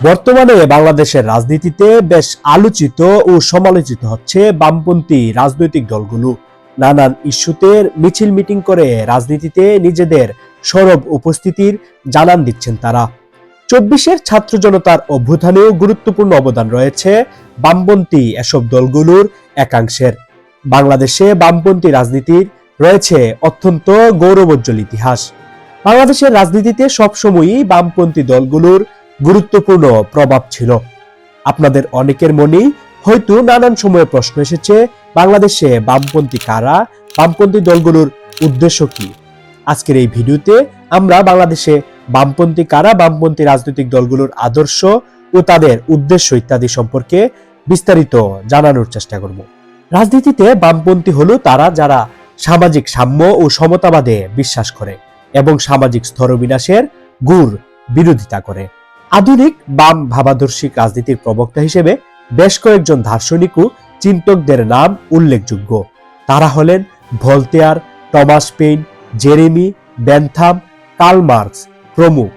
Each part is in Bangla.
বর্তমানে বাংলাদেশের রাজনীতিতে বেশ আলোচিত ও সমালোচিত হচ্ছে বামপন্থী রাজনৈতিক দলগুলো। নানান ইস্যুতে মিছিল মিটিং করে রাজনীতিতে নিজেদের সরব উপস্থিতির জানান দিচ্ছেন তারা। চব্বিশের ছাত্র জনতার অভ্যুত্থানেও গুরুত্বপূর্ণ অবদান রয়েছে বামপন্থী এসব দলগুলোর একাংশের। বাংলাদেশে বামপন্থী রাজনীতির রয়েছে অত্যন্ত গৌরবোজ্জ্বল ইতিহাস। বাংলাদেশের রাজনীতিতে সবসময়ই বামপন্থী দলগুলোর গুরুত্বপূর্ণ প্রভাব ছিল। আপনাদের অনেকের মনেই হয়তো নানান সময়ে প্রশ্ন এসেছে, বাংলাদেশে বামপন্থী কারা, বামপন্থী দলগুলোর উদ্দেশ্য কি? আজকের এই ভিডিওতে আমরা বাংলাদেশে বামপন্থী কারা, বামপন্থী রাজনৈতিক দলগুলোর আদর্শ ও তাদের উদ্দেশ্য ইত্যাদি সম্পর্কে বিস্তারিত জানানোর চেষ্টা করব। রাজনীতিতে বামপন্থী হলো তারা যারা সামাজিক সাম্য ও সমতাবাদে বিশ্বাস করে এবং সামাজিক স্তরবিনাশের গুড় বিরোধিতা করে। আধুনিক বাম ভাবাদর্শিক রাজনীতির প্রবক্তা হিসেবে বেশ কয়েকজন দার্শনিক ও চিন্তকদের নাম উল্লেখযোগ্য। তারা হলেন Voltaire, Thomas Paine, Jeremy Bentham Karl Marx প্রমুখ।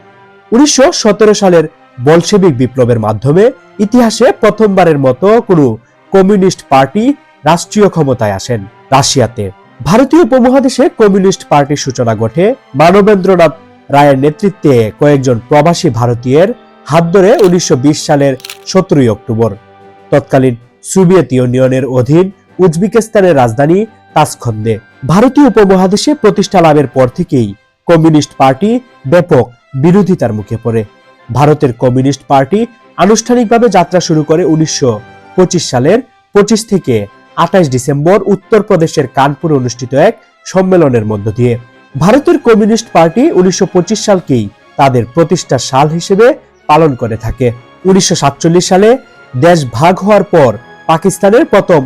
উনিশশো সতেরো সালের বলশেবিক বিপ্লবের মাধ্যমে ইতিহাসে প্রথমবারের মতো কোনো কমিউনিস্ট পার্টি রাষ্ট্রীয় ক্ষমতায় আসেন রাশিয়াতে। ভারতীয় উপমহাদেশে কমিউনিস্ট পার্টির সূচনা ঘটে মানবেন্দ্রনাথ রায়ের নেতৃত্বে কয়েকজন প্রবাসী ভারতীয়ের হাত ধরে উনিশশো সালের সতেরোই অক্টোবর। তৎকালীন সোভিয়েত ইউনিয়নের অধীন উজবেকিস্তানের রাজধানী তাসখন্দে ভারতীয় উপমহাদেশে প্রতিষ্ঠা লাভের পর থেকেই কমিউনিস্ট পার্টি ব্যাপক বিরোধিতার মুখে পড়ে। ভারতের কমিউনিস্ট পার্টি আনুষ্ঠানিকভাবে যাত্রা শুরু করে উনিশশো পঁচিশ সালের পঁচিশ থেকে আঠাশ ডিসেম্বর উত্তরপ্রদেশের কানপুরে অনুষ্ঠিত এক সম্মেলনের মধ্য দিয়ে। ভারতের কমিউনিস্ট পার্টি উনিশশো পঁচিশ সালকেই তাদের প্রতিষ্ঠা সাল হিসেবে পালন করে থাকে। উনিশশো সাতচল্লিশ সালে দেশ ভাগ হওয়ার পর পাকিস্তানের প্রথম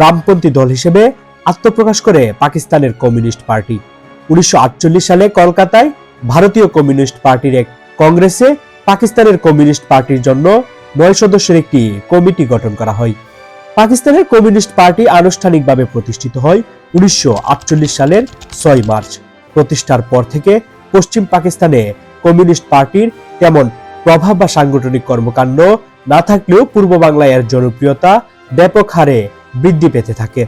বামপন্থী দল হিসেবে আত্মপ্রকাশ করে পাকিস্তানের কমিউনিস্ট পার্টি। উনিশশো সালে কলকাতায় ভারতীয় কমিউনিস্ট পার্টির এক কংগ্রেসে পাকিস্তানের কমিউনিস্ট পার্টির জন্য নয় সদস্যের একটি কমিটি গঠন করা হয়। পাকিস্তানের কমিউনিস্ট পার্টি আনুষ্ঠানিকভাবে প্রতিষ্ঠিত হয় উনিশশো আটচল্লিশ সালের ছয় মার্চ। প্রতিষ্ঠার পর থেকে পশ্চিম পাকিস্তানে কমিউনিস্ট পার্টির তেমন প্রভাব বা সাংগঠনিক কর্মকাণ্ড না থাকলেও পূর্ব বাংলায় এর জনপ্রিয়তা ব্যাপক হারে বৃদ্ধি পেতে থাকে।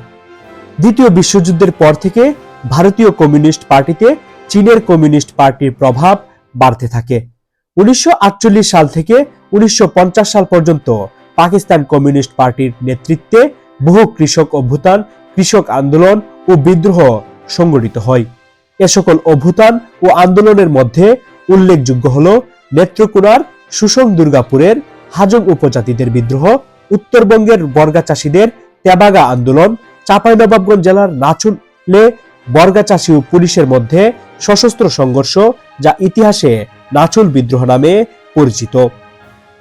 দ্বিতীয় বিশ্বযুদ্ধের পর থেকে ভারতীয় কমিউনিস্ট পার্টিতে চীনের কমিউনিস্ট পার্টির প্রভাব বাড়তে থাকে। উনিশশো সাল থেকে উনিশশো পঞ্চাশ সাল পর্যন্ত পাকিস্তান কমিউনিস্ট পার্টির নেতৃত্বে বহু কৃষক অভ্যুত্থান, কৃষক আন্দোলন ও বিদ্রোহ সংগঠিত হয়। এ সকল অভ্যুত্থান ও আন্দোলনের মধ্যে উল্লেখযোগ্য হল নেত্রকোনার সুসং দুর্গাপুরের হাজং উপজাতিদের বিদ্রোহ, উত্তরবঙ্গের বর্গা চাষীদের তেবাগা আন্দোলন, চাঁপাইনবাবগঞ্জ জেলার নাচুলে বর্গা চাষী ও পুলিশের মধ্যে সশস্ত্র সংঘর্ষ যা ইতিহাসে নাচুল বিদ্রোহ নামে পরিচিত।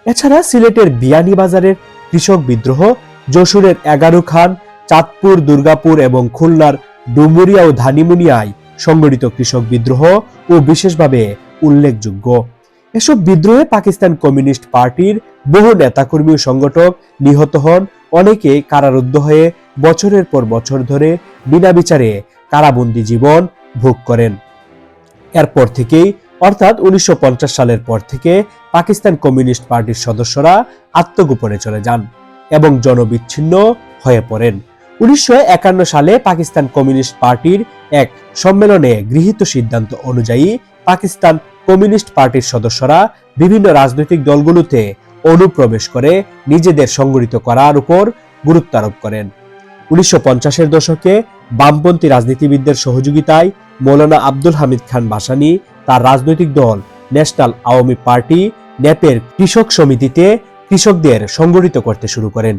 এছাড়া সিলেটের বিয়ানীবাজারের কৃষক বিদ্রোহ, যশোরের এগারো খান, চাঁদপুর, দুর্গাপুর এবং খুলনার ডুমুরিয়া ও ধানিমুনিয়ায় সংগঠিত কৃষক বিদ্রোহ ও বিশেষভাবে উল্লেখযোগ্য। এসব বিদ্রোহে পাকিস্তান কমিউনিস্ট পার্টির বহু নেতাকর্মী ও সংগঠক নিহত হন। অনেকে কারারুদ্ধ হয়ে বছরের পর বছর ধরে বিনা বিচারে কারাবন্দী জীবন ভোগ করেন। এরপর থেকেই, অর্থাৎ উনিশশো পঞ্চাশ সালের পর থেকে পাকিস্তান কমিউনিস্ট পার্টির সদস্যরা আত্মগোপনে চলে যান এবং জনবিচ্ছিন্ন হয়ে পড়েন। উনিশশো একান্ন সালে পাকিস্তান কমিউনিস্ট পার্টির এক সম্মেলনে গৃহীত সিদ্ধান্ত অনুযায়ী পাকিস্তান কমিউনিস্ট পার্টির সদস্যরা বিভিন্ন রাজনৈতিক দলগুলোতে অনুপ্রবেশ করে নিজেদের সংগঠিত করার উপর গুরুত্ব আরোপ করেন। উনিশশো পঞ্চাশের দশকে বামপন্থী রাজনীতিবিদদের সহযোগিতায় মৌলানা আব্দুল হামিদ খান ভাসানী তার রাজনৈতিক দল ন্যাশনাল আওয়ামী পার্টি ন্যাপের কৃষক সমিতিতে কৃষকদের সংগঠিত করতে শুরু করেন।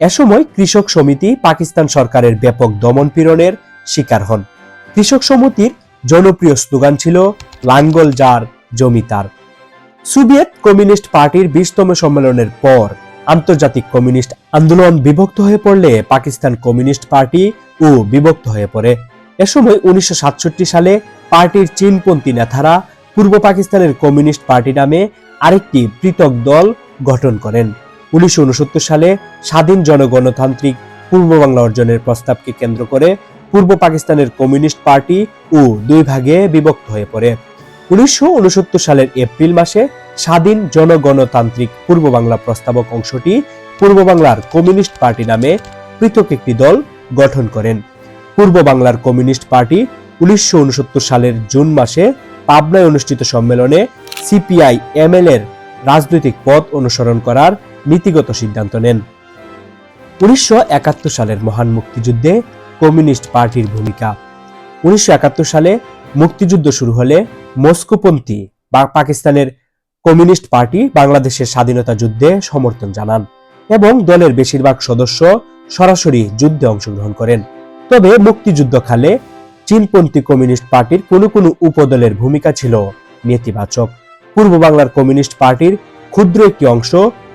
এ সময় কৃষক সমিতি পাকিস্তান সরকারের ব্যাপক দমন পীড়নের শিকার হন। কৃষক সমিতির জনপ্রিয় স্লোগান ছিল, লাঙ্গল যার জমিতার সোভিয়েত কমিউনিস্ট পার্টির বিশতম সম্মেলনের পর আন্তর্জাতিক কমিউনিস্ট আন্দোলন বিভক্ত হয়ে পড়লে পাকিস্তান কমিউনিস্ট পার্টি ও বিভক্ত হয়ে পড়ে। এ সময় উনিশশো সাতষট্টি সালে পার্টির চীনপন্থী নেতারা পূর্ব পাকিস্তানের কমিউনিস্ট পার্টি নামে আরেকটি পৃথক দল গঠন করেন। উনিশশো সালে স্বাধীন জনগণতান্ত্রিক পূর্ব বাংলা অর্জনের প্রস্তাবকে কেন্দ্র করে পূর্ব পাকিস্তানের কমিউনিস্ট পার্টি ও দুই ভাগে বিভক্ত হয়ে পড়ে। উনিশশো সালের এপ্রিল মাসে স্বাধীন জনগণতান্ত্রিক পূর্ব বাংলা প্রস্তাবক অংশটি পূর্ব বাংলার কমিউনিস্ট পার্টি নামে পৃথক একটি দল গঠন করেন। পূর্ব বাংলার কমিউনিস্ট পার্টি উনিশশো উনসত্তর সালের জুন মাসে পাবনায় অনুষ্ঠিত সম্মেলনে সিপিআই এমএল এর রাজনৈতিক পথ অনুসরণ করার নীতিগত সিদ্ধান্ত নেন। উনিশশো সালের মহান মুক্তিযুদ্ধে কমিউনিস্ট পার্টির ভূমিকা। উনিশশো সালে মুক্তিযুদ্ধ শুরু হলে মস্কোপন্থী বা পাকিস্তানের কমিউনিস্ট পার্টি বাংলাদেশের স্বাধীনতা যুদ্ধে সমর্থন জানান এবং দলের বেশিরভাগ সদস্য সরাসরি যুদ্ধে অংশগ্রহণ করেন। তবে মুক্তিযুদ্ধকালে চীনপন্থী কমিউনিস্ট পার্টির কোনো কোনো উপদলের ভূমিকা ছিল নেতিবাচক। পূর্ব বাংলার কমিউনিস্ট পার্টির ক্ষুদ্র একটি অংশ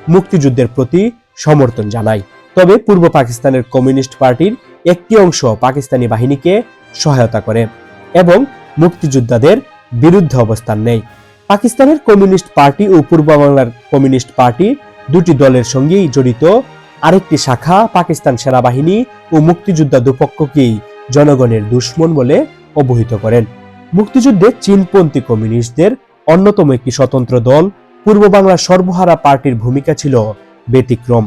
মুক্তিযুদ্ধের প্রতি সমর্থন জানায়। তবে পূর্ব পাকিস্তানের কমিউনিস্ট পার্টির একটি অংশ পাকিস্তানি বাহিনীকে সহায়তা করে এবং মুক্তিযোদ্ধাদের বিরুদ্ধে অবস্থান নেয়। পাকিস্তানের কমিউনিস্ট পার্টি ও পূর্ব বাংলার কমিউনিস্ট পার্টি দুটি দলের সঙ্গেই জড়িত। আরেকটি শাখা পাকিস্তান সেনাবাহিনী ও মুক্তিযোদ্ধা দুপক্ষকেই জনগণের দুশ্মন বলে অবহিত করেন। মুক্তিযুদ্ধে চীনপন্থী কমিউনিস্টদের অন্যতম একটি স্বতন্ত্র দল পূর্ব বাংলার সর্বহারা পার্টির ভূমিকা ছিল ব্যতিক্রম।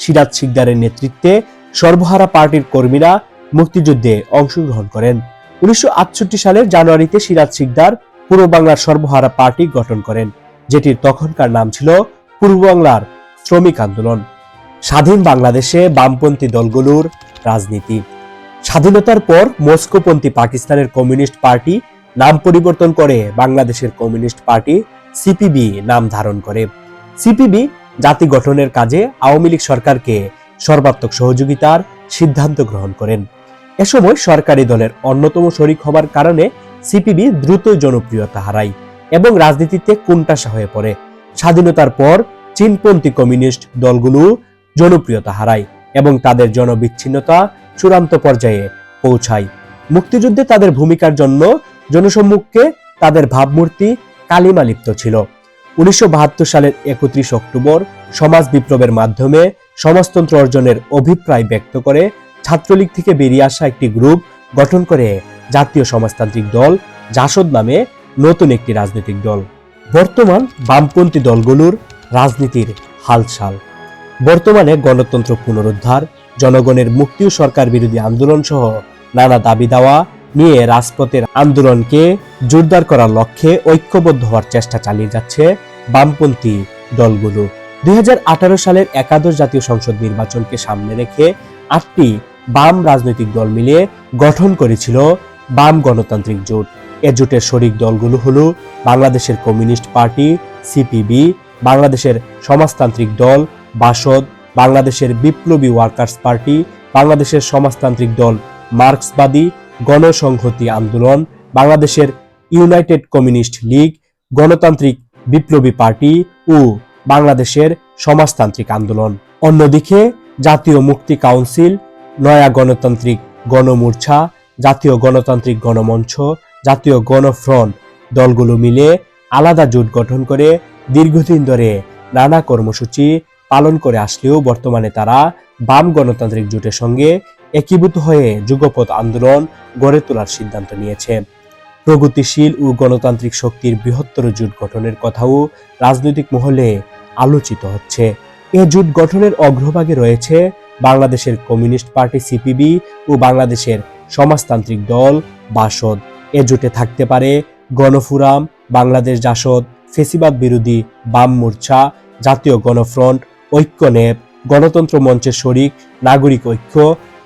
সিরাজ শিকদারের নেতৃত্বে সর্বহারা পার্টির কর্মীরা মুক্তিযুদ্ধে অংশগ্রহণ করেন। উনিশশো সালের জানুয়ারিতে সিরাজ শিকদার পূর্ব বাংলার সর্বহারা পার্টি গঠন করেন, যেটির তখনকার নাম ছিল পূর্ব বাংলার শ্রমিক আন্দোলন। স্বাধীন বাংলাদেশে বামপন্থী দলগুলোর রাজনীতি। স্বাধীনতার পর মস্কোপন্থী পাকিস্তানের কমিউনিস্ট পার্টি নাম পরিবর্তন করে বাংলাদেশের কমিউনিস্ট পার্টি সিপিবি নাম ধারণ করে। সিপিবি জাতি গঠনের কাজে আওয়ামী লীগ সরকারকে সর্বাত্মক সহযোগিতার সিদ্ধান্ত গ্রহণ করেন। এ সময় সরকারি দলের অন্যতম শরিক হবার কারণে সিপিবি দ্রুতই জনপ্রিয়তা হারায় এবং রাজনীতিতে কোণঠাসা হয়ে পড়ে। স্বাধীনতার পর চীনপন্থী কমিউনিস্ট দলগুলো জনপ্রিয়তা হারায় এবং তাদের জনবিচ্ছিন্নতা চূড়ান্ত পর্যায়ে পৌঁছায়। মুক্তিযুদ্ধে তাদের ভূমিকার জন্য জনসম্মুখে তাদের ভাবমূর্তি কালিমা লিপ্ত ছিল। উনিশশো বাহাত্তর সালের একত্রিশ অক্টোবর সমাজ বিপ্লবের মাধ্যমে সমাজতন্ত্র অর্জনের অভিপ্রায় ব্যক্ত করে ছাত্রলীগ থেকে বেরিয়ে আসা একটি গ্রুপ গঠন করে জাতীয় সমাজতান্ত্রিক দল জাসদ নামে নতুন একটি রাজনৈতিক দল। বর্তমান বামপন্থী দলগুলোর রাজনীতির হালচাল। বর্তমানে গণতন্ত্র পুনরুদ্ধার, জনগণের মুক্তি সরকার বিরোধী আন্দোলন সহ নানা দাবি দাওয়া নিয়ে রাজপথের আন্দোলনকে জোরদার করার লক্ষ্যে ঐক্যবদ্ধ হওয়ার চেষ্টা চালিয়ে যাচ্ছে বামপন্থী দলগুলো। দু হাজার আঠারো সালের একাদশ জাতীয় সংসদ নির্বাচনকে সামনে রেখে আটটি বাম রাজনৈতিক দল মিলে গঠন করেছিল বাম গণতান্ত্রিক জোট। এ জোটের শরিক দলগুলো হলো বাংলাদেশের কমিউনিস্ট পার্টি, সিপিবি, বাংলাদেশের সমাজতান্ত্রিক দল, বাসদ, বাংলাদেশের বিপ্লবী ওয়ার্কার্স পার্টি, বাংলাদেশের সমাজতান্ত্রিক দল মার্ক্সবাদী গণসংহতি আন্দোলন, বাংলাদেশের ইউনাইটেড কমিউনিস্ট লীগ, গণতান্ত্রিক বিপ্লবী পার্টি ও বাংলাদেশের সমাজতান্ত্রিক আন্দোলন। অন্যদিকে, জাতীয় মুক্তি কাউন্সিল, নয়া গণতান্ত্রিক গণমোর্চা, জাতীয় গণতান্ত্রিক গণমঞ্চ, জাতীয় গণফ্রন্ট দলগুলো মিলে আলাদা জোট গঠন করে দীর্ঘদিন ধরে নানা কর্মসূচি পালন করে আসলেও বর্তমানে তারা বাম গণতান্ত্রিক জোটের সঙ্গে একীভূত হয়ে যুগপথ আন্দোলন গড়ে তোলার সিদ্ধান্ত নিয়েছে। প্রগতিশীল ও গণতান্ত্রিক শক্তির বৃহত্তর জোট গঠনের কথাও রাজনৈতিক মহলে আলোচিত হচ্ছে। এ জোট গঠনের অগ্রভাগে রয়েছে বাংলাদেশের কমিউনিস্ট পার্টি সিপিবি ও বাংলাদেশের সমাজতান্ত্রিক দল বাসদ। এ জোটে থাকতে পারে গণফুরাম, বাংলাদেশ জাসদ, ফেসিবাদ বিরোধী বাম মোর্চা, জাতীয় গণফ্রন্ট ঐক্যনেপ গণতন্ত্র মঞ্চের শরিক, নাগরিক ঐক্য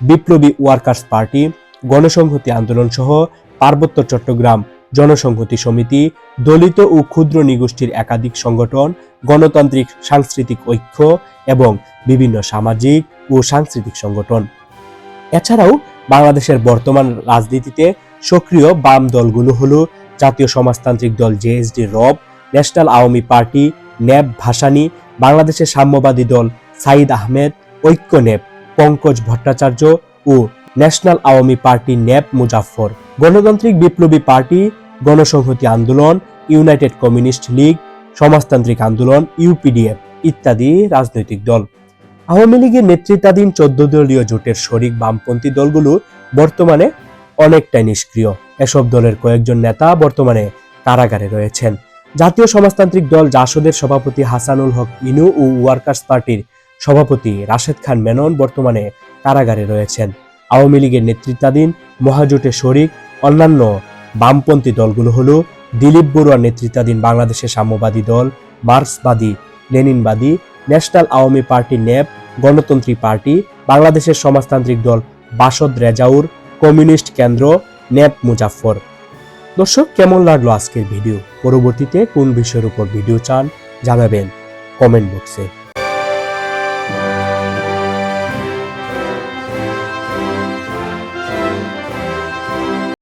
বিপ্লবী ওয়ার্কার্স পার্টি, গণসংহতি আন্দোলন সহ পার্বত্য চট্টগ্রাম জনসংহতি সমিতি, দলিত ও ক্ষুদ্র নিগোষ্ঠীর একাধিক সংগঠন, গণতান্ত্রিক সাংস্কৃতিক ঐক্য এবং বিভিন্ন সামাজিক ও সাংস্কৃতিক সংগঠন। এছাড়াও বাংলাদেশের বর্তমান রাজনীতিতে সক্রিয় বাম দলগুলো হল জাতীয় সমাজতান্ত্রিক দল JSD Rab, national Awami party, NAP Bhasani, বাংলাদেশের সাম্যবাদী দল সাইদ আহমেদ, ঐক্য ন্যাব। পঙ্কজ ভট্টাচার্য ও national Awami party NAP Muzaffar গণতান্ত্রিক বিপ্লবী পার্টি, গণসংহতি আন্দোলন, ইউনাইটেড কমিউনিস্ট লীগ, সমাজতান্ত্রিক আন্দোলন, ইউপিডিএফ ইত্যাদি রাজনৈতিক দল। আওয়ামী লীগের নেতৃত্বাধীন চোদ্দ দলীয় জোটের শরিক বামপন্থী দলগুলো বর্তমানে অনেকটাই নিষ্ক্রিয়। এসব দলের কয়েকজন নেতা বর্তমানে কারাগারে রয়েছেন। জাতীয় সমাজতান্ত্রিক দল জাসদের সভাপতি হাসানুল হক ইনু ও ওয়ার্কার্স পার্টির সভাপতি রাশেদ খান মেনন বর্তমানে কারাগারে রয়েছেন। আওয়ামী লীগের নেতৃত্বাধীন মহাজোটের শরিক, অন্যান্য বামপন্থী দলগুলো হল দিলীপ বড়ুয়ার নেতৃত্বাধীন বাংলাদেশের সাম্যবাদী দল, মার্ক্সবাদী, লেনিনবাদী, ন্যাশনাল আওয়ামী পার্টি ন্যাপ, গণতন্ত্রী পার্টি, বাংলাদেশের সমাজতান্ত্রিক দল বাসদ রেজাউর, কমিউনিস্ট কেন্দ্র ন্যাপ মুজাফফর। দর্শক, কেমন লাগল আজকের ভিডিও? পরবর্তীতে কোন বিষয়ের উপর ভিডিও চান জানাবেন কমেন্ট বক্সে।